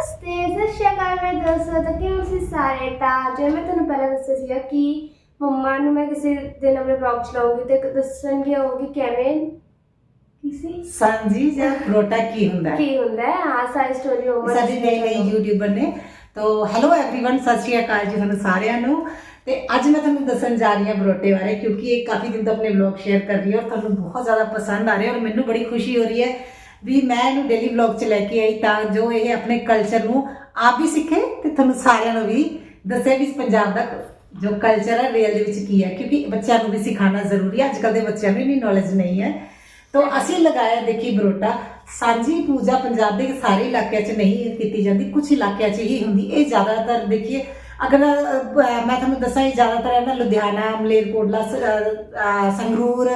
ਨਮਸਤੇ ਸਤਿ ਸ਼੍ਰੀ ਅਕਾਲ ਮੇਰੇ ਦੋਸਤੋ ਤਾਂ ਕਿਵੇਂ ਤੁਸੀਂ ਸਾਰੇ ਤਾਂ ਜਿਵੇਂ ਮੈਂ ਤੁਹਾਨੂੰ ਪਹਿਲਾਂ ਦੱਸਿਆ ਸੀਗਾ ਕਿ ਮੰਮਾ ਨੂੰ ਮੈਂ ਕਿਸੇ ਦਿਨ ਆਪਣੇ ਬਲੌਗ ਚਲਾਉਂਗੀ ਤੇ ਦੱਸਣਗੇ ਉਹ ਕਿ ਕਿਵੇਂ ਕਿਸੇ ਸਾਂਝੀ ਜਾਂ ਪਰੋਟਾ ਕੀ ਹੁੰਦਾ ਹੈ ਕੀ ਹੁੰਦਾ ਹੈ ਹਾਂ ਸਾਰੀ ਸਟੋਰੀ ਮੰਮਾ ਸਾਡੀ ਨਈ ਨਈ ਯੂਟਿਊਬਰ ਨੇ ਤੋ ਹੈਲੋ एवरीवन ਸਤਿ ਸ਼੍ਰੀ ਅਕਾਲ ਜੀ ਤੁਹਾਨੂੰ ਸਾਰਿਆਂ ਨੂੰ ਤੇ ਅੱਜ ਮੈਂ ਤੁਹਾਨੂੰ ਦੱਸਣ ਜਾ ਰਹੀ ਹਾਂ ਬਰੋਟੇ ਬਾਰੇ ਕਿਉਂਕਿ ਇਹ ਕਾਫੀ ਦਿਨ ਤੋਂ ਆਪਣੇ ਵਲੌਗ ਸ਼ੇਅਰ ਕਰ ਰਹੀ ਹੈ ਔਰ ਤੁਹਾਨੂੰ ਬਹੁਤ ਜ਼ਿਆਦਾ ਪਸੰਦ ਆ ਰਿਹਾ ਔਰ ਮੈਨੂੰ ਬੜੀ ਖੁਸ਼ੀ ਹੋ ਰਹੀ ਹੈ ਵੀ ਮੈਂ ਇਹਨੂੰ ਡੇਲੀ ਵਲੌਗ 'ਚ ਲੈ ਕੇ ਆਈ ਤਾਂ ਜੋ ਇਹ ਆਪਣੇ ਕਲਚਰ ਨੂੰ ਆਪ ਵੀ ਸਿੱਖੇ ਤੇ ਤੁਹਾਨੂੰ ਸਾਰਿਆਂ ਨੂੰ ਵੀ ਦੱਸੇ ਵੀ ਪੰਜਾਬ ਦਾ ਜੋ ਕਲਚਰ ਹੈ ਰੀਅਲ ਦੇ ਵਿੱਚ ਕੀ ਹੈ। ਕਿਉਂਕਿ ਬੱਚਿਆਂ ਨੂੰ ਵੀ ਸਿਖਾਉਣਾ ਜ਼ਰੂਰੀ ਹੈ। ਅੱਜ ਕੱਲ੍ਹ ਦੇ ਬੱਚਿਆਂ ਨੂੰ ਇੰਨੀ ਨੌਲੇਜ ਨਹੀਂ ਹੈ। ਤਾਂ ਅਸੀਂ ਲਗਾਇਆ ਦੇਖੀ ਬਰੋਟਾ। ਸਾਂਝੀ ਪੂਜਾ ਪੰਜਾਬ ਦੇ ਸਾਰੇ ਇਲਾਕਿਆਂ 'ਚ ਨਹੀਂ ਕੀਤੀ ਜਾਂਦੀ। ਕੁਝ ਇਲਾਕਿਆਂ 'ਚ ਹੀ ਹੁੰਦੀ। ਇਹ ਜ਼ਿਆਦਾਤਰ ਦੇਖੀਏ, ਅਗਰ ਮੈਂ ਤੁਹਾਨੂੰ ਦੱਸਾਂ, ਇਹ ਜ਼ਿਆਦਾਤਰ ਹੈ ਨਾ ਲੁਧਿਆਣਾ, ਮਲੇਰਕੋਟਲਾ, ਸ- ਸੰਗਰੂਰ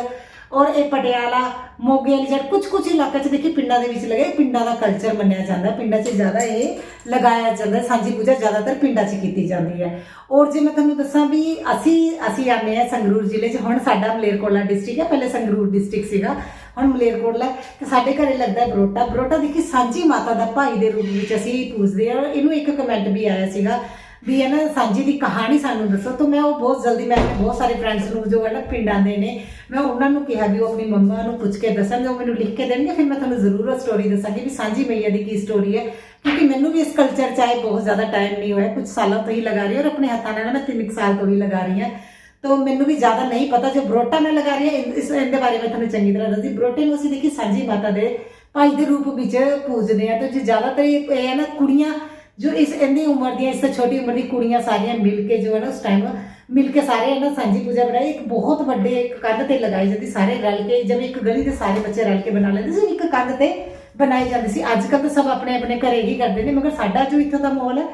ਔਰ ਇਹ ਪਟਿਆਲਾ, ਮੋਗੇ ਵਾਲੀ ਸਾਈਡ ਕੁਝ ਕੁਝ ਇਲਾਕਿਆਂ 'ਚ ਦੇਖੀ ਪਿੰਡਾਂ ਦੇ ਵਿੱਚ ਲਗੇ, ਪਿੰਡਾਂ ਦਾ ਕਲਚਰ ਮੰਨਿਆ ਜਾਂਦਾ। ਪਿੰਡਾਂ 'ਚ ਜ਼ਿਆਦਾ ਇਹ ਲਗਾਇਆ ਜਾਂਦਾ, ਸਾਂਝੀ ਪੂਜਾ ਜ਼ਿਆਦਾਤਰ ਪਿੰਡਾਂ 'ਚ ਕੀਤੀ ਜਾਂਦੀ ਹੈ। ਔਰ ਜੇ ਮੈਂ ਤੁਹਾਨੂੰ ਦੱਸਾਂ ਵੀ ਅਸੀਂ ਅਸੀਂ ਆਨੇ ਆ ਸੰਗਰੂਰ ਜ਼ਿਲ੍ਹੇ 'ਚ, ਹੁਣ ਸਾਡਾ ਮਲੇਰਕੋਟਲਾ ਡਿਸਟ੍ਰਿਕਟ ਹੈ, ਪਹਿਲੇ ਸੰਗਰੂਰ ਡਿਸਟ੍ਰਿਕਟ ਸੀਗਾ, ਹੁਣ ਮਲੇਰਕੋਟਲਾ ਤੇ ਸਾਡੇ ਘਰੇ ਲੱਗਦਾ ਬਰੋਟਾ। ਬਰੋਟਾ ਦੇਖੀ ਸਾਂਝੀ ਮਾਤਾ ਦਾ ਭਾਈ ਦੇ ਰੂਪ ਵਿੱਚ ਅਸੀਂ ਪੂਜਦੇ ਹਾਂ। ਇਹਨੂੰ ਇੱਕ ਕਮੈਂਟ ਵੀ ਆਇਆ ਸੀਗਾ ਵੀ ਹੈ ਨਾ ਸਾਂਝੀ ਦੀ ਕਹਾਣੀ ਸਾਨੂੰ ਦੱਸੋ। ਤਾਂ ਮੈਂ ਉਹ ਬਹੁਤ ਜਲਦੀ, ਮੈਂ ਆਪਣੇ ਬਹੁਤ ਸਾਰੇ ਫਰੈਂਡਸ ਨੂੰ ਜੋ ਹੈ ਨਾ ਪਿੰਡਾਂ ਦੇ ਨੇ, ਮੈਂ ਉਹਨਾਂ ਨੂੰ ਕਿਹਾ ਵੀ ਉਹ ਆਪਣੀ ਮੰਮਾ ਨੂੰ ਪੁੱਛ ਕੇ ਦੱਸਣ ਜੋ ਮੈਨੂੰ ਲਿਖ ਕੇ ਦੇਣਗੇ, ਫਿਰ ਮੈਂ ਤੁਹਾਨੂੰ ਜ਼ਰੂਰ ਉਹ ਸਟੋਰੀ ਦੱਸਾਂਗੀ ਵੀ ਸਾਂਝੀ ਮਈਆ ਦੀ ਕੀ ਸਟੋਰੀ ਹੈ। ਕਿਉਂਕਿ ਮੈਨੂੰ ਵੀ ਇਸ ਕਲਚਰ 'ਚ ਆਏ ਬਹੁਤ ਜ਼ਿਆਦਾ ਟਾਈਮ ਨਹੀਂ ਹੋਇਆ ਕੁਝ ਸਾਲਾਂ ਤੋਂ ਹੀ ਲਗਾ ਰਹੀ ਔਰ ਆਪਣੇ ਹੱਥਾਂ ਨਾਲ ਮੈਂ ਤਿੰਨ ਕੁ ਸਾਲ ਤੋਂ ਹੀ ਲਗਾ ਰਹੀ ਹਾਂ। ਤੋ ਮੈਨੂੰ ਵੀ ਜ਼ਿਆਦਾ ਨਹੀਂ ਪਤਾ ਜੋ ਬਰੋਟਾ ਮੈਂ ਲਗਾ ਰਹੀ ਹਾਂ, ਇਨ- ਇਸ, ਇਹਦੇ ਬਾਰੇ ਮੈਂ ਤੁਹਾਨੂੰ ਚੰਗੀ ਤਰ੍ਹਾਂ ਦੱਸਦੀ। ਬਰੋਟੇ ਨੂੰ ਅਸੀਂ ਦੇਖੀ ਸਾਂਝੀ ਮਾਤਾ ਦੇ ਭਾਈ ਦੇ ਰੂਪ ਵਿੱਚ ਪੂਜਦੇ ਆ ਤੇ ਜੇ ਜ਼ਿਆਦਾਤਰ ਇਹ ਹੈ ਨਾ ਕੁੜੀਆਂ ਜੋ ਇਸ ਇੰਨੀ ਉਮਰ ਦੀਆਂ, ਇਸ ਤੋਂ ਛੋਟੀ ਉਮਰ ਦੀ ਕੁੜੀਆਂ ਸਾਰੀਆਂ ਮਿਲ ਕੇ ਜੋ ਹੈ ਨਾ ਉਸ ਟਾਈਮ ਮਿਲ ਕੇ ਸਾਰੇ ਇਹਨਾਂ ਸਾਂਝੀ ਪੂਜਾ ਬਣਾਈ। ਇੱਕ ਬਹੁਤ ਵੱਡੇ ਇੱਕ ਕੰਧ ਤੇ ਲਗਾਈ ਜਾਂਦੀ, ਸਾਰੇ ਰਲ ਕੇ ਜਿਵੇਂ ਇੱਕ ਗਲੀ ਦੇ ਸਾਰੇ ਬੱਚੇ ਰਲ ਕੇ ਬਣਾ ਲੈਂਦੇ ਸੀ, ਇੱਕ ਕੰਧ ਤੇ ਬਣਾਈ ਜਾਂਦੀ ਸੀ। ਅੱਜ ਕੱਲ੍ਹ ਤਾਂ ਸਭ ਆਪਣੇ ਆਪਣੇ ਘਰੇ ਹੀ ਕਰਦੇ ਨੇ, ਮਗਰ ਸਾਡਾ ਜੋ ਇੱਥੋਂ ਦਾ ਮਾਹੌਲ ਹੈ,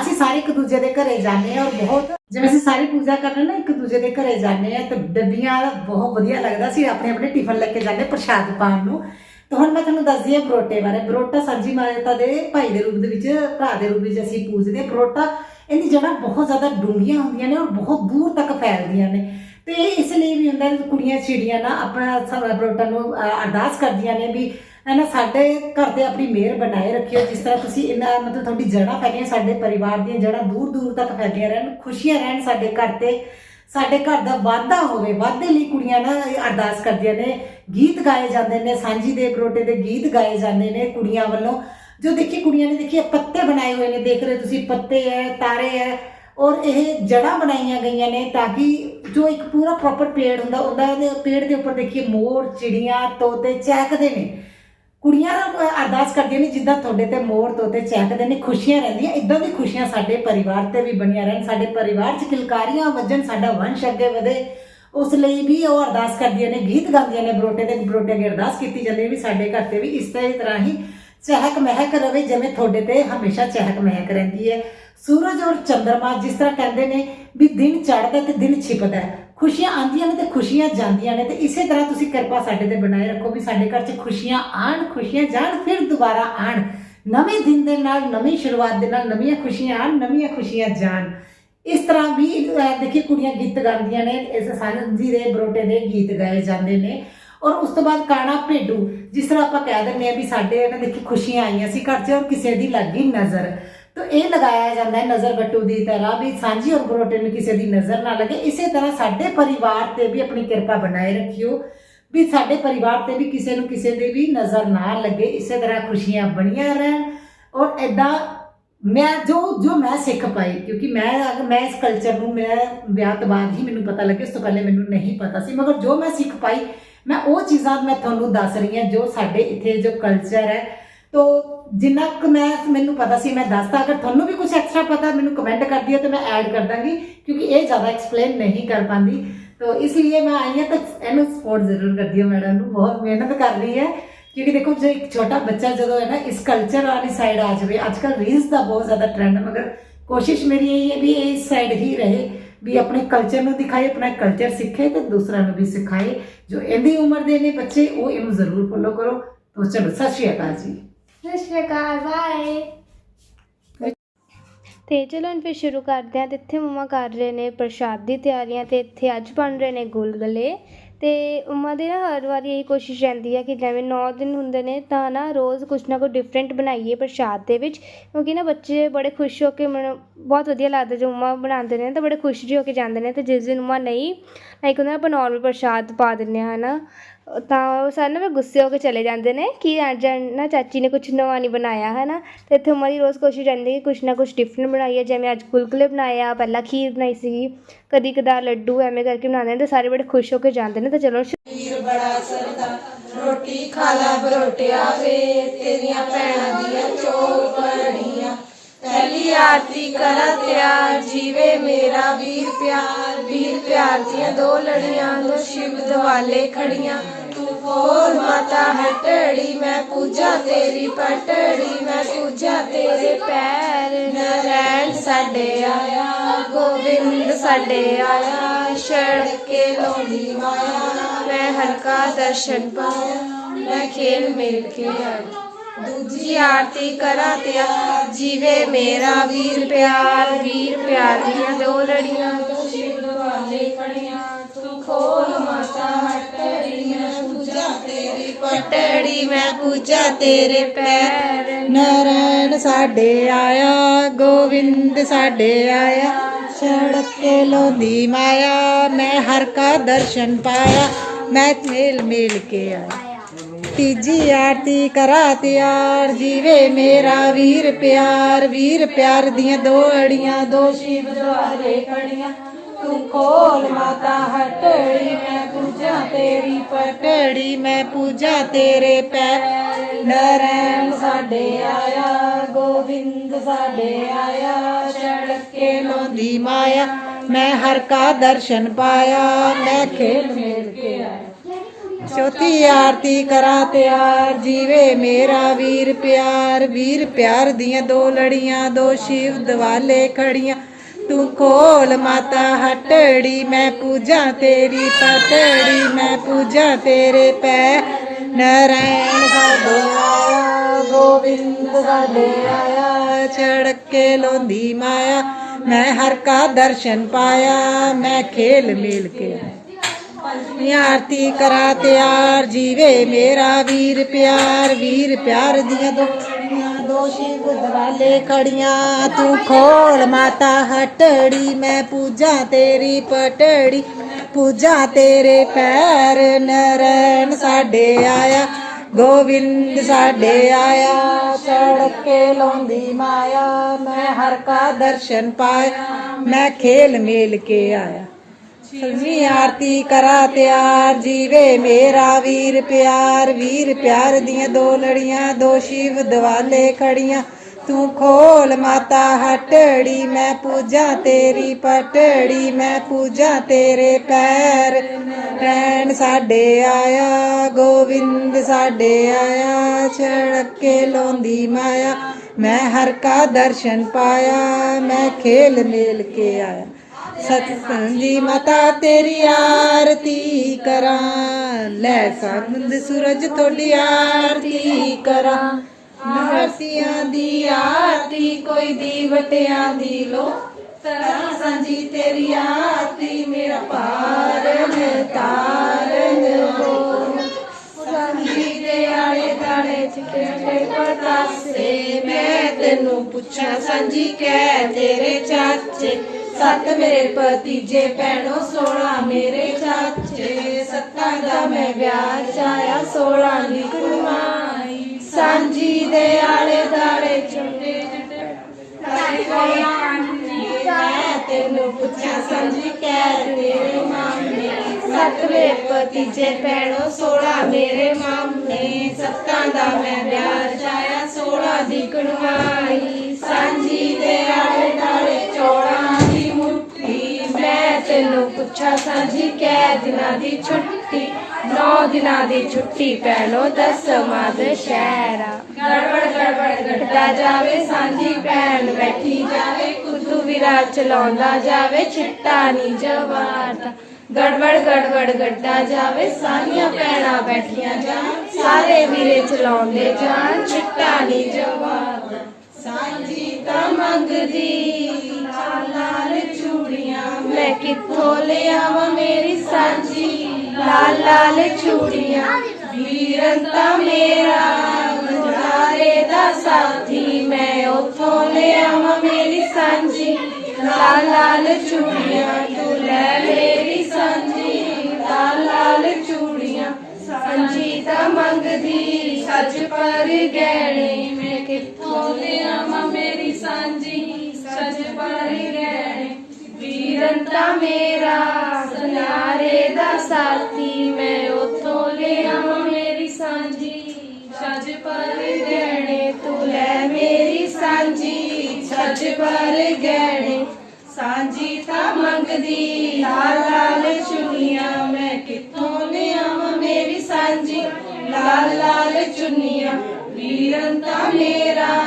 ਅਸੀਂ ਸਾਰੇ ਇੱਕ ਦੂਜੇ ਦੇ ਘਰੇ ਜਾਂਦੇ ਹਾਂ ਔਰ ਬਹੁਤ ਜਿਵੇਂ ਅਸੀਂ ਸਾਰੀ ਪੂਜਾ ਕਰਨਾ ਨਾ, ਇੱਕ ਦੂਜੇ ਦੇ ਘਰੇ ਜਾਂਦੇ ਹਾਂ, ਤੇ ਡੱਬੀਆਂ ਬਹੁਤ ਵਧੀਆ ਲੱਗਦਾ ਸੀ, ਆਪਣੇ ਆਪਣੇ ਟਿਫਨ ਲੈ ਕੇ ਜਾਂਦੇ ਪ੍ਰਸ਼ਾਦ ਪਾਣ ਨੂੰ। ਤਾਂ ਹੁਣ ਮੈਂ ਤੁਹਾਨੂੰ ਦੱਸਦੀ ਹਾਂ ਬਰੋਟੇ ਬਾਰੇ। ਬਰੋਟਾ ਸਾਂਝੀ ਮਾਤਾ ਦੇ ਭਾਈ ਦੇ ਰੂਪ ਦੇ ਵਿੱਚ, ਭਰਾ ਦੇ ਰੂਪ ਵਿੱਚ ਅਸੀਂ ਪੂਜਦੇ ਹਾਂ। ਬਰੋਟਾ ਇਹਦੀ ਜੜ੍ਹਾਂ ਬਹੁਤ ਜ਼ਿਆਦਾ ਡੂੰਘੀਆਂ ਹੁੰਦੀਆਂ ਨੇ ਔਰ ਬਹੁਤ ਦੂਰ ਤੱਕ ਫੈਲਦੀਆਂ ਨੇ। ਤੇ ਇਹ ਇਸ ਲਈ ਵੀ ਹੁੰਦਾ ਕੁੜੀਆਂ ਚਿੜੀਆਂ ਨਾ ਆਪਣਾ ਸ- ਬਰੋਟਾ ਨੂੰ ਅਰਦਾਸ ਕਰਦੀਆਂ ਨੇ ਵੀ, ਹੈ ਨਾ, ਸਾਡੇ ਘਰ ਤੇ ਆਪਣੀ ਮਿਹਰ ਬਣਾਏ ਰੱਖਿਓ। ਜਿਸ ਤਰ੍ਹਾਂ ਤੁਸੀਂ ਇਹਨਾਂ, ਮਤਲਬ ਤੁਹਾਡੀ ਜੜ੍ਹਾਂ ਫੈਲੀਆਂ, ਸਾਡੇ ਪਰਿਵਾਰ ਦੀਆਂ ਜੜ੍ਹਾਂ ਦੂਰ ਦੂਰ ਤੱਕ ਫੈਲੀਆਂ ਰਹਿਣ, ਖੁਸ਼ੀਆਂ ਰਹਿਣ ਸਾਡੇ ਘਰ ਤੇ। ਸਾਡੇ ਘਰ ਦਾ ਵਾਧਾ ਹੋਵੇ, ਵਾਧੇ ਲਈ ਕੁੜੀਆਂ ਨਾ ਇਹ ਅਰਦਾਸ ਕਰਦੀਆਂ ਨੇ, ਗੀਤ ਗਾਏ ਜਾਂਦੇ ਨੇ, ਸਾਂਝੀ ਦੇ ਪਰੋਟੇ ਦੇ ਗੀਤ ਗਾਏ ਜਾਂਦੇ ਨੇ ਕੁੜੀਆਂ ਵੱਲੋਂ। ਜੋ ਦੇਖੀ ਕੁੜੀਆਂ ਨੇ, ਦੇਖੀ ਪੱਤੇ ਬਣਾਏ ਹੋਏ ਨੇ, ਦੇਖ ਰਹੇ ਤੁਸੀਂ, ਪੱਤੇ ਹੈ ਤਾਰੇ ਹੈ ਔਰ ਇਹ ਜੜਾਂ ਬਣਾਈਆਂ ਗਈਆਂ ਨੇ ਤਾਂ ਕਿ ਜੋ ਇੱਕ ਪੂਰਾ ਪ੍ਰੋਪਰ ਪੇੜ ਹੁੰਦਾ, ਉਹਦਾ ਪੇੜ ਦੇ ਉੱਪਰ ਦੇਖੀਏ ਮੋਰ, ਚਿੜੀਆਂ, ਤੋਤੇ ਚਹਿਕਦੇ ਨੇ। ਕੁੜੀਆਂ ਅਰਦਾਸ ਕਰਦੀਆਂ ਨੇ, ਜਿੱਦਾਂ ਤੁਹਾਡੇ ਤੇ ਮੋਰ ਤੋਤੇ ਚਹਿਕਦੇ ਨੇ ਖੁਸ਼ੀਆਂ ਰਹਿੰਦੀਆਂ। ਇਦਾਂ ਦੀ ਖੁਸ਼ੀਆਂ ਸਾਡੇ ਪਰਿਵਾਰ ਤੇ ਵੀ ਬਣੀਆਂ ਰਹਿਣ, ਸਾਡੇ ਪਰਿਵਾਰ 'ਚ ਕਿਲਕਾਰੀਆਂ ਵੱਜਣ, ਸਾਡਾ ਵੰਸ਼ ਅੱਗੇ ਵਧੇ। ਉਸ ਲਈ ਵੀ ਉਹ ਅਰਦਾਸ ਕਰਦੀਆਂ ਨੇ, ਗੀਤ ਗਾਉਂਦੀਆਂ ਨੇ, ਬਰੋਟੇ 'ਤੇ ਬਰੋਟੇ ਦੀ ਅਰਦਾਸ ਕੀਤੀ ਜਾਂਦੀ ਹੈ ਵੀ ਸਾਡੇ ਘਰ ਤੇ ਵੀ ਇਸ ਤਰ੍ਹਾਂ ਹੀ ਚਹਿਕ ਮਹਿਕ ਰਵੇ, ਜਿਵੇਂ ਤੁਹਾਡੇ ਤੇ ਹਮੇਸ਼ਾ ਚਹਿਕ ਮਹਿਕ ਰਹਿੰਦੀ ਹੈ। ਸੂਰਜ ਔਰ ਚੰਦਰਮਾ ਜਿਸ ਤਰ੍ਹਾਂ ਕਹਿੰਦੇ ਨੇ ਵੀ ਦਿਨ ਚੜ੍ਹਦਾ ਤੇ ਦਿਨ ਛਿਪਦਾ ਖੁਸ਼ੀਆਂ ਆਉਂਦੀਆਂ ਨੇ ਤੇ ਖੁਸ਼ੀਆਂ ਜਾਂਦੀਆਂ ਨੇ ਤੇ ਇਸੇ ਤਰ੍ਹਾਂ ਤੁਸੀਂ ਕਿਰਪਾ ਸਾਡੇ ਤੇ ਬਣਾਏ ਰੱਖੋ ਵੀ ਸਾਡੇ ਘਰ 'ਚ ਖੁਸ਼ੀਆਂ ਆਣ ਖੁਸ਼ੀਆਂ ਜਾਣ ਫਿਰ ਦੁਬਾਰਾ ਆਣ। ਨਵੇਂ ਦਿਨ ਦੇ ਨਾਲ ਨਵੀਂ ਸ਼ੁਰੂਆਤ ਦੇ ਨਾਲ ਨਵੀਆਂ ਖੁਸ਼ੀਆਂ ਆਣ ਨਵੀਆਂ ਖੁਸ਼ੀਆਂ ਜਾਣ। ਇਸ ਤਰ੍ਹਾਂ ਵੀ ਅਹ, ਦੇਖੀ ਕੁੜੀਆਂ ਗੀਤ ਗਾਉਂਦੀਆਂ ਨੇ ਇਸ ਸਾਂਝੀ ਦੇ ਬਰੋਟੇ ਦੇ ਗੀਤ ਗਾਏ ਜਾਂਦੇ ਨੇ। ਔਰ ਉਸ ਤੋਂ ਬਾਅਦ ਕਾਣਾ ਭੇਡੂ ਜਿਸ ਤਰ੍ਹਾਂ ਆਪਾਂ ਕਹਿ ਦਿੰਦੇ ਆ ਵੀ ਸਾਡੇ ਨਾ ਦੇਖੀ ਖੁਸ਼ੀਆਂ ਆਈਆਂ ਸੀ ਘਰ 'ਚ ਔਰ ਕਿਸੇ ਦੀ ਲੱਗੀ ਨਜ਼ਰ। ਤਾਂ ਇਹ ਲਗਾਇਆ ਜਾਂਦਾ ਹੈ ਨਜ਼ਰ ਬੱਟੂ ਦੀ ਤਰ੍ਹਾਂ ਵੀ ਸਾਂਝੀ ਔਰ ਬਰੋਟੇ ਨੂੰ ਕਿਸੇ ਦੀ ਨਜ਼ਰ ਨਾ ਲੱਗੇ। ਇਸੇ ਤਰ੍ਹਾਂ ਸਾਡੇ ਪਰਿਵਾਰ ਤੇ ਵੀ ਆਪਣੀ ਕਿਰਪਾ ਬਣਾਏ ਰੱਖਿਓ ਵੀ ਸਾਡੇ ਪਰਿਵਾਰ ਤੇ ਵੀ ਕਿਸੇ ਨੂੰ ਕਿਸੇ ਦੀ ਵੀ ਨਜ਼ਰ ਨਾ ਲੱਗੇ। ਇਸੇ ਤਰ੍ਹਾਂ ਖੁਸ਼ੀਆਂ ਬਣੀਆਂ ਰਹਿਣ ਔਰ ਐਦਾਂ ਮੈਂ ਜੋ ਜੋ ਮੈਂ ਸਿੱਖ ਪਾਈ, ਕਿਉਂਕਿ ਮੈਂ ਅਗਰ ਮੈਂ ਇਸ ਕਲਚਰ ਨੂੰ, ਮੈਂ ਵਿਆਹ ਤੋਂ ਬਾਅਦ ਹੀ ਮੈਨੂੰ ਪਤਾ ਲੱਗਿਆ, ਉਸ ਤੋਂ ਪਹਿਲੇ ਮੈਨੂੰ ਨਹੀਂ ਪਤਾ ਸੀ। ਮਗਰ ਜੋ ਮੈਂ ਸਿੱਖ ਪਾਈ, ਮੈਂ ਉਹ ਚੀਜ਼ਾਂ ਮੈਂ ਤੁਹਾਨੂੰ ਦੱਸ ਰਹੀ ਹਾਂ ਜੋ ਸਾਡੇ ਇੱਥੇ ਜੋ ਕਲਚਰ ਹੈ ਤੋ ਜਿੰਨਾ ਕੁ ਮੈਂ, ਮੈਨੂੰ ਪਤਾ ਸੀ, ਮੈਂ ਦੱਸਦਾ ਅਗਰ ਤੁਹਾਨੂੰ ਵੀ ਕੁਝ ਐਕਸਟਰਾ ਪਤਾ, ਮੈਨੂੰ ਕਮੈਂਟ ਕਰ ਦਿਓ ਤੇ ਮੈਂ ਐਡ ਕਰ ਦਾਂਗੀ, ਕਿਉਂਕਿ ਇਹ ਜ਼ਿਆਦਾ ਐਕਸਪਲੇਨ ਨਹੀਂ ਕਰ ਪਾਉਂਦੀ ਤੋ ਇਸ ਲਈ ਮੈਂ ਆਈ ਹਾਂ, ਤਾਂ ਇਹਨੂੰ ਸਪੋਰਟ ਜ਼ਰੂਰ ਕਰਦੀ ਹਾਂ ਮੈਡਮ ਨੂੰ, ਬਹੁਤ ਮਿਹਨਤ ਕਰ ਰਹੀ ਹੈ। ਕਿਉਂਕਿ ਦੇਖੋ, ਜੇ ਇੱਕ ਛੋਟਾ ਬੱਚਾ ਜਦੋਂ ਹੈ ਨਾ, ਇਸ ਕਲਚਰ ਵਾਲੀ ਸਾਈਡ ਆ ਜਾਵੇ ਅੱਜ ਕੱਲ ਰੀਲਸ ਦਾ ਬਹੁਤ ਜ਼ਿਆਦਾ ਟ੍ਰੈਂਡ ਹੈ, ਮਗਰ ਕੋਸ਼ਿਸ਼ ਮੇਰੀ ਇਹ ਹੈ ਵੀ ਇਹ ਇਸ ਸਾਈਡ ਹੀ ਰਹੇ, ਵੀ ਆਪਣੇ ਕਲਚਰ ਨੂੰ ਦਿਖਾਏ, ਆਪਣਾ ਕਲਚਰ ਸਿੱਖੇ ਤੇ ਦੂਸਰਿਆਂ ਨੂੰ ਵੀ ਸਿਖਾਏ। ਜੋ ਇਹਦੀ ਉਮਰ ਦੇ ਨੇ ਬੱਚੇ, ਉਹ ਇਹਨੂੰ ਜ਼ਰੂਰ ਫੋਲੋ ਕਰੋ। ਤਾਂ ਚਲੋ, ਸਤਿ ਸ਼੍ਰੀ ਅਕਾਲ ਜੀ। ਸਤਿ ਸ਼੍ਰੀ ਅਕਾਲ ਬਾਏ ਤੇ ਚਲੋ ਹੁਣ ਫਿਰ ਸ਼ੁਰੂ ਕਰਦੇ ਹਾਂ ਤੇ ਇੱਥੇ ਮੰਮਾ ਕਰ ਰਹੇ ਨੇ ਪ੍ਰਸ਼ਾਦ ਦੀ ਤਿਆਰੀਆਂ ਤੇ ਇੱਥੇ ਅੱਜ ਬਣ ਰਹੇ ਨੇ ਗੁਲਗਲੇ। ਤੇ ਮੰਮਾ ਦੀ ਨਾ ਹਰ ਵਾਰੀ ਇਹੀ ਕੋਸ਼ਿਸ਼ ਰਹਿੰਦੀ ਹੈ ਕਿ ਜਿਵੇਂ 9 ਦਿਨ ਹੁੰਦੇ ਨੇ ਤਾਂ ਨਾ ਰੋਜ਼ ਕੁਛ ਨਾ ਕੁਛ ਡਿਫਰੈਂਟ ਬਣਾਈਏ ਪ੍ਰਸ਼ਾਦ ਦੇ ਵਿੱਚ, ਕਿਉਂਕਿ ਨਾ ਬੱਚੇ ਬੜੇ ਖੁਸ਼ ਹੋ ਕੇ ਮੈਨੂੰ, ਬਹੁਤ ਵਧੀਆ ਲੱਗਦਾ ਜੋ ਮੰਮਾ ਬਣਾਉਂਦੇ ਨੇ ਤਾਂ ਬੜੇ ਖੁਸ਼ ਜਿਹੇ ਹੋ ਕੇ ਜਾਂਦੇ ਨੇ ਤੇ ਜਿਸ ਦਿਨ ਮੰਮਾ ਨਹੀਂ ਲਾਈਕ ਉਹਨਾਂ ਆਪਾਂ ਨੋਰਮਲ ਪ੍ਰਸ਼ਾਦ ਪਾ ਦਿੰਦੇ ਹਾਂ ਨਾ ਤਾਂ ਉਹ ਸਾਰੇ ਨਾ ਫਿਰ ਗੁੱਸੇ ਹੋ ਕੇ ਚਲੇ ਜਾਂਦੇ ਨੇ ਕਿ ਅੱਜ ਨਾ ਚਾਚੀ ਨੇ ਕੁਛ ਨਵਾਂ ਨਹੀਂ ਬਣਾਇਆ ਹੈ ਨਾ ਅਤੇ ਇੱਥੇ ਮੰਮਾ ਦੀ ਰੋਜ਼ ਕੋਸ਼ਿਸ਼ ਰਹਿੰਦੀ ਕਿ ਕੁਛ ਨਾ ਕੁਛ ਡਿਫਰੈਂਟ ਬਣਾਈਏ ਜਿਵੇਂ ਅੱਜ ਗੁਲਗੁਲੇ ਆ, ਪਹਿਲਾਂ ਖੀਰ ਬਣਾਈ ਸੀਗੀ, ਕਦੀ ਕਦਾਰ ਲੱਡੂ ਐਵੇਂ ਕਰਕੇ ਬਣਾਉਂਦੇ ਨੇ ਤੇ ਸਾਰੇ ਬੜੇ ਖੁਸ਼ ਹੋ ਕੇ ਜਾਂਦੇ ਨੇ, ਤਾਂ ਚਲੋ ਰੋਟੀ ਖਾ ਲਾ ਬਰੋਟਿਆ ਵੇ, ਤੇਰੀਆਂ ਭੈਣਾਂ ਦੀਆਂ ਚੋਪੜੀਆਂ ਪਹਿਲੀ ਆਰਤੀ ਕਰਾ ਤਿਆਰ ਜੀਵੇ ਮੇਰਾ ਵੀਰ ਪਿਆਰ ਵੀਰ ਪਿਆਰ ਦੀਆਂ ਦੋ ਲੜੀਆਂ, ਦੋ ਸ਼ਿਵ ਦਵਾਲੇ ਖੜੀਆਂ। ਤੂੰ ਕੋਲ ਮਾਤਾ ਹਟੜੀ ਮੈਂ ਪੂਜਾ ਤੇਰੀ, ਪਟੜੀ, ਮੈਂ ਪੂਜਾ ਤੇਰੇ ਪੈਰ। ਨਰੈਣ ਸਾਡੇ ਆਇਆ, ਗੋਬਿੰਦ ਸਾਡੇ ਆਇਆ ਛੜ ਕੇ ਲੋੜੀ ਮਾਇਆ। ਮੈਂ ਹਲਕਾ ਦਰਸ਼ਨ ਪਾਇਆ, ਮੈਂ ਖੇਲ ਮੇਲ ਕੇ ਆਈ ਦੂਜੀ ਆਰਤੀ ਕਰਾਂ ਤਿਆ। ਜੀਵੇ ਮੇਰਾ ਵੀਰ ਪਿਆਰ ਵੀਰ ਪਿਆਰ ਦੀਆਂ ਦੋ ਲੜੀਆਂ, ਦੋ ਸ਼ਿਵ ਵਾਲੇ ਖੜੀਆਂ ਤੂੰ ਖੋਲ ਮਾਤਾ ਹਟੜੀ ਪੂਜਾ ਤੇਰੀ ਪਟੜੀ, ਮੈਂ ਪੂਜਾ ਤੇਰੇ ਪੈਰ। ਨਰੈਣ ਸਾਡੇ ਆਇਆ, ਗੋਵਿੰਦ ਸਾਡੇ ਆਇਆ। ਛੜ ਕੇ ਮਾਇਆ, ਮੈਂ ਹਰ ਕਾ ਦਰਸ਼ਨ ਪਾਇਆ। ਮੈਂ ਮੇਲ ਮੇਲ ਕੇ ਆਇਆ। ਤੀਜੀ ਆਰਤੀ ਕਰਾ ਤਿਆਰ ਜੀਵੇ ਮੇਰਾ ਵੀਰ ਪਿਆਰ ਵੀਰ ਪਿਆਰ ਦੀਆਂ ਦੋ ਅੜੀਆਂ, ਦੋ ਸ਼ਿਵ ਦੁਆਰੇ ਖੜੀਆਂ। ਤੂੰ ਕੋਲ ਮਾਤਾ ਹਟੜੀ, ਮੈਂ ਪੂਜਾ ਤੇਰੀ ਪਟੜੀ, ਮੈਂ ਪੂਜਾ ਤੇਰੇ ਪੈਰ। ਨਰੈਣ ਸਾਡੇ ਆਇਆ, ਗੋਬਿੰਦ ਸਾਡੇ ਆਇਆ ਛੜ ਲੋਂਦੀ ਮਾਇਆ। ਮੈਂ ਹਰ ਕਾ ਦਰਸ਼ਨ ਪਾਇਆ, ਮੈਂ ਖੇਲ ਮੇਲ ਕੇ ਆਇਆ। ਚੌਥੀ ਆਰਤੀ ਕਰਾਂ ਤਿਆਰ, ਜੀਵੇ ਮੇਰਾ ਵੀਰ ਪਿਆਰ। ਵੀਰ ਪਿਆਰ ਦੀਆਂ ਦੋ ਲੜੀਆਂ, ਦੋ ਸ਼ਿਵ ਦਿਵਾਲੇ ਖੜੀਆਂ। ਤੂੰ ਕੋਲ ਮਾਤਾ ਹਟੜੀ, ਮੈਂ ਪੂਜਾ ਤੇਰੀ ਪਤੜੀ ਮੈਂ ਪੂਜਾ ਤੇਰੇ ਪੈ ਨਰੈਣ ਸਾਡੇ ਆਇਆ, ਗੋਬਿੰਦ ਸਾਡੇ ਆਇਆ ਛੜ ਕੇ ਲੋਂਦੀ ਮਾਇਆ। ਮੈਂ ਹਰ ਕਾ ਦਰਸ਼ਨ ਪਾਇਆ, ਮੈਂ ਖੇਲ ਮਿਲ ਕੇ ਆਇਆ ਆਰਤੀ ਕਰਾ ਤਿਆਰ, ਜੀਵੇ ਮੇਰਾ ਵੀਰ ਪਿਆਰ ਵੀਰ ਪਿਆਰ ਦੀਆਂ ਦੋ ਖੜੀਆਂ, ਦੋ ਸ਼ਿਵ ਦਵਾਲੇ ਖੜੀਆਂ। ਤੂੰ ਖੋਲ ਮਾਤਾ ਹਟੜੀ, ਮੈਂ ਪੂਜਾ ਤੇਰੀ ਪਟੜੀ। ਪੂਜਾ ਤੇਰੇ ਪੈਰ ਨਰੈਣ ਸਾਡੇ ਆਇਆ, ਗੋਵਿੰਦ ਸਾਡੇ ਆਇਆ। ਚੜ ਕੇ ਲਾਉਂਦੀ ਮਾਇਆ, ਮੈਂ ਹਰ ਕਾ ਦਰਸ਼ਨ ਪਾਇਆ, ਮੈਂ ਖੇਲ ਮੇਲ ਕੇ ਆਇਆ। ਸਜਨੀ ਆਰਤੀ ਕਰਾ ਤਿਆਰ, ਜੀਵੇ ਮੇਰਾ ਵੀਰ ਪਿਆਰ ਵੀਰ ਪਿਆਰ ਦੀਆਂ ਦੋ ਲੜੀਆਂ, ਦੋ ਸ਼ਿਵ ਦਿਵਾਲੇ ਖੜੀਆਂ। ਤੂੰ ਖੋਲ ਮਾਤਾ ਹਟੜੀ, ਮੈਂ ਪੂਜਾ ਤੇਰੀ ਪਟੜੀ, ਮੈਂ ਪੂਜਾ ਤੇਰੇ ਪੈਰ। ਰੈਣ ਸਾਡੇ ਆਇਆ, ਗੋਵਿੰਦ ਸਾਡੇ ਆਇਆ, ਛੜਕੇ ਲੋਂਦੀ ਮਾਇਆ। ਮੈਂ ਹਰ ਕਾ ਦਰਸ਼ਨ ਪਾਇਆ, ਮੈਂ ਖੇਲ ਮੇਲ ਕੇ ਆਇਆ। ਸਤਸੰਗੀ ਮਾਤਾ ਤੇਰੀ ਆਰਤੀ ਕਰਾਂ। ਲੈ ਸੰਦ ਸੂਰਜ ਤੁਹਾਡੀ ਆਰਤੀ ਕਰਾਂ। ਨਰਸੀਆਂ ਦੀ ਆਰਤੀ, ਕੋਈ ਦੀਵਟਿਆਂ ਦੀ ਲੋ। ਤਰਾ ਸਾਂਝੀ ਤੇਰੀ ਆਰਤੀ, ਮੇਰਾ ਪਾਰਨ ਤਾਰਨ ਹੋ। ਸਾਂਝੀ ਦੇ ਆਲੇ ਦਾਲੇ ਚਿੱਟੇ ਪਤਾਸੇ ਮੈਂ ਤੈਨੂੰ ਪੁੱਛਾਂ, ਸਾਂਝੀ ਕਹਿ ਤੇਰੇ ਚਾਚੇ। ਸੱਤ ਮੇਰੇ ਭਤੀਜੇ, ਭੈਣੋ 16 ਮੇਰੇ ਚਾਚੇ, ਸੱਤਾਂ ਦਾ ਮੈਂ ਵਿਆਹ ਚਾਇਆ 16 ਦੀ ਕੁੜਮਾਈ ਸਾਂਝੀ ਦੇ ਆਲੇ ਦਾਲੇ ਚੁੰਡੇ ਤੈਨੂੰ ਪੁੱਛਿਆ ਸਾਂਝੀ ਕਹਿ ਤੇਰੇ ਮਾਮੇ। ਸੱਤ ਮੇਰੇ ਭਤੀਜੇ, ਭੈਣੋ 16 ਮੇਰੇ ਮਾਮੇ, ਸੱਤਾਂ ਦਾ ਮੈਂ ਵਿਆਹ ਚਾਇਆ 16 ਦੀ ਕੁੜਮਾਈ ਸਾਂਝੀ ਦੇ ਆਲੇ ਪੁੱਛਾਂ ਸਾਂਝੀ ਕਹਿ ਦਿਨਾਂ ਦੀ ਛੁੱਟੀ। ਨੌ ਦਿਨਾਂ ਦੀ ਛੁੱਟੀ ਪਹਿਲੋ ਦਸਵਾਂ ਦੁਸ਼ਹਿਰਾ ਗੜਬੜ ਗੜਬੜ ਘਟਦਾ ਜਾਵੇ, ਸਾਂਝੀ ਭੈਣ ਬੈਠੀ ਜਾਵੇ, ਕੁੱਦੂ ਵੀਰਾ ਚਲਾਉਂਦਾ ਜਾਵੇ, ਛਿੱਟਾ ਨੀ ਜਵਾਰਦਾ। ਗੜਬੜ ਗੜਬੜ ਗੱਡਾ ਜਾਵੇ, ਸਾਰੀਆਂ ਭੈਣਾਂ ਬੈਠੀਆਂ ਜਾਣ, ਸਾਰੇ ਵੀਰੇ ਚਲਾਉਂਦੇ ਜਾਣ, ਛਿੱਟਾ ਨੀ ਜਵਾਰਦਾ। ਸਾਂਝੀ ਤਾਂ ਮੰਗਦੀ ਲਾਲ ਚੂੜੀਆਂ ਮੈਂ ਕਿੱਥੋਂ ਲਿਆਵਾਂ ਮੇਰੀ ਸਾਂਝੀ? ਲਾਲ ਲਾਲ ਚੂੜੀਆਂ, ਵੀਰੰਤਾ ਮੇਰਾ ਗੁਰਦਾਰੇ ਦਾ ਸਾਥੀ। ਮੈਂ ਉਥੋਂ ਲਿਆਵਾਂ ਮੇਰੀ ਸਾਂਝੀ। ਲਾਲ ਲਾਲ ਚੂੜੀਆਂ, ਤੂੰ ਲੈ ਮੇਰੀ ਸਾਂਝੀ। ਲਾਲ ਲਾਲ ਚੂੜੀਆਂ, ਸਾਂਝੀ ਤਾਂ ਮੰਗਦੀ। ਸੱਚ ਪਰ ਗਹਿਣੇ, ਮੈਂ ਕਿੱਥੋਂ ਲਿਆਵਾਂ ਮੇਰੀ ਸਾਂਝੀ? ਵੀਰੰਤਾ ਮੇਰਾ, ਸੁਨਾਰੇ ਦਾ ਸਾਥੀ, ਮੈਂ ਉਥੋਂ ਲਿਆਵਾਂ ਮੇਰੀ ਸਾਂਝੀ। ਸੱਜ ਪਰ ਗਹਿਣੇ, ਤੂੰ ਲੈ ਮੇਰੀ ਸਾਂਝੀ। ਸੱਜ ਪਰ ਗਹਿਣੇ, ਸਾਂਝੀ ਤਾਂ ਮੰਗਦੀ। ਲਾਲ ਲਾਲ ਚੁੰਨੀਆਂ, ਮੈਂ ਕਿੱਥੋਂ ਲਿਆਵਾਂ ਮੇਰੀ ਸਾਂਝੀ? ਲਾਲ ਲਾਲ ਚੁੰਨੀਆਂ ਵੀਰੰਤਾ ਮੇਰਾ।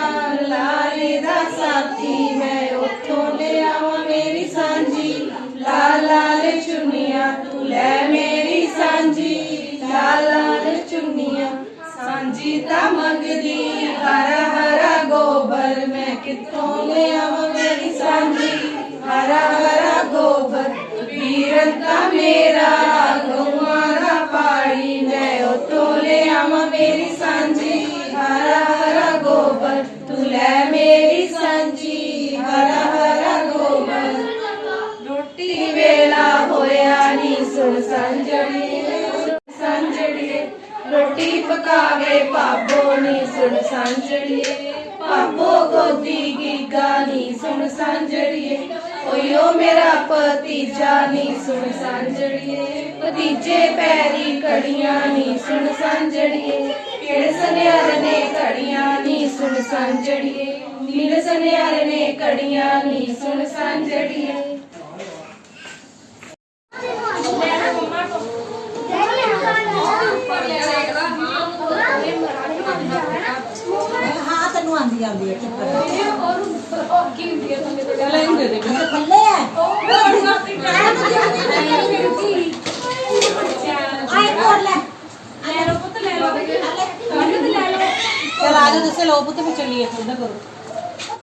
ਸਾਂਝੀ ਮੰਗਦੀ, ਹਰਾ ਹਰਾ ਗੋਬਰ ਮੈਂ ਕਿੱਥੋਂ ਲਿਆਵਾਂ ਮੇਰੀ ਸਾਂਝੀ? ਹਰਾ ਹਰਾ ਗੋਬਰ ਵੀਰੰਤਾ ਮੇਰਾ ਗਊਆਂ ਪਾਣੀ ਮੈਂ ਉੱਥੋਂ ਲਿਆਵਾਂ ਮੇਰੀ ਸਾਂਝੀ। ਹਰਾ ਹਰਾ ਗੋਬਰ, ਤੂੰ ਲੈ ਮੇਰੀ ਸਾਂਝੀ। ਹਰਾ ਹਰਾ ਗੋਬਰ, ਰੋਟੀ ਵੇਲਾ ਹੋਇਆ ਨੀ ਸੁਣ ਸੰਜੜੀਏ ਰੋਟੀ ਪਕਾਵੇ ਪਾਪੋ ਨੀ ਸੁਣ ਸਾਂਝੜੀਏ। ਪਾਪੋ ਗੋਦੀ ਗੀਗਾ ਨੀ ਸੁਣ ਸਾਂਝੜੀਏ। ਓਯੋ ਮੇਰਾ ਭਤੀਜਾ ਨੀ ਸੁਣ ਸਾਂਝੜੀਏ। ਭਤੀਜੇ ਪੈਰੀ ਕੜੀਆਂ ਨੀ ਸੁਣ ਸਾਂਝੜੀਏ। ਕਿਹੜੇ ਸੁਨਿਆਰ ਨੇ ਕੜੀਆਂ ਨੀ ਸੁਣ ਸੰਜੜੀਏ ਨੀਲ ਸੁਨਿਆਰ ਨੇ ਕੜੀਆਂ ਨੀ ਸੁਣ ਸੰਜੜੀਏ ਆਂਦੀ ਹੈ ਚੁੱਪ ਕਰ ਅੱਛਾ ਥੱਲੇ ਹੈ ਆਏ ਕੋਲ ਲੈ। ਚਲ ਆ ਜਾਓ ਦੱਸੇ ਲਓ ਪੁੱਤ ਵੀ ਚੱਲੀਏ ਠੰਡਾ ਕਰੋ।